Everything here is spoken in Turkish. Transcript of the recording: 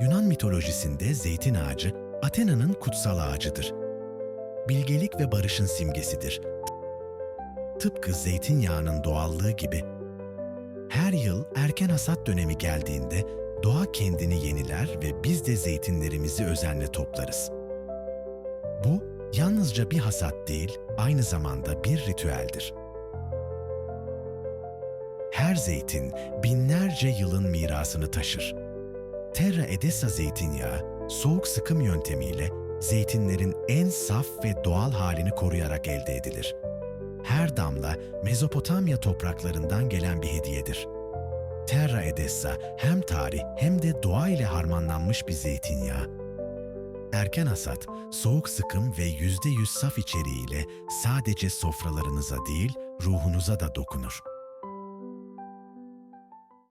Yunan mitolojisinde zeytin ağacı Athena'nın kutsal ağacıdır. Bilgelik ve barışın simgesidir. Tıpkı zeytinyağının doğallığı gibi. Her yıl erken hasat dönemi geldiğinde doğa kendini yeniler ve biz de zeytinlerimizi özenle toplarız. Bu yalnızca bir hasat değil, aynı zamanda bir ritüeldir. Her zeytin binlerce yılın mirasını taşır. Terra Edessa zeytinyağı soğuk sıkım yöntemiyle zeytinlerin en saf ve doğal halini koruyarak elde edilir. Her damla Mezopotamya topraklarından gelen bir hediyedir. Terra Edessa hem tarih hem de doğa ile harmanlanmış bir zeytinyağı. Erken hasat, soğuk sıkım ve yüzde yüz saf içeriğiyle sadece sofralarınıza değil, ruhunuza da dokunur.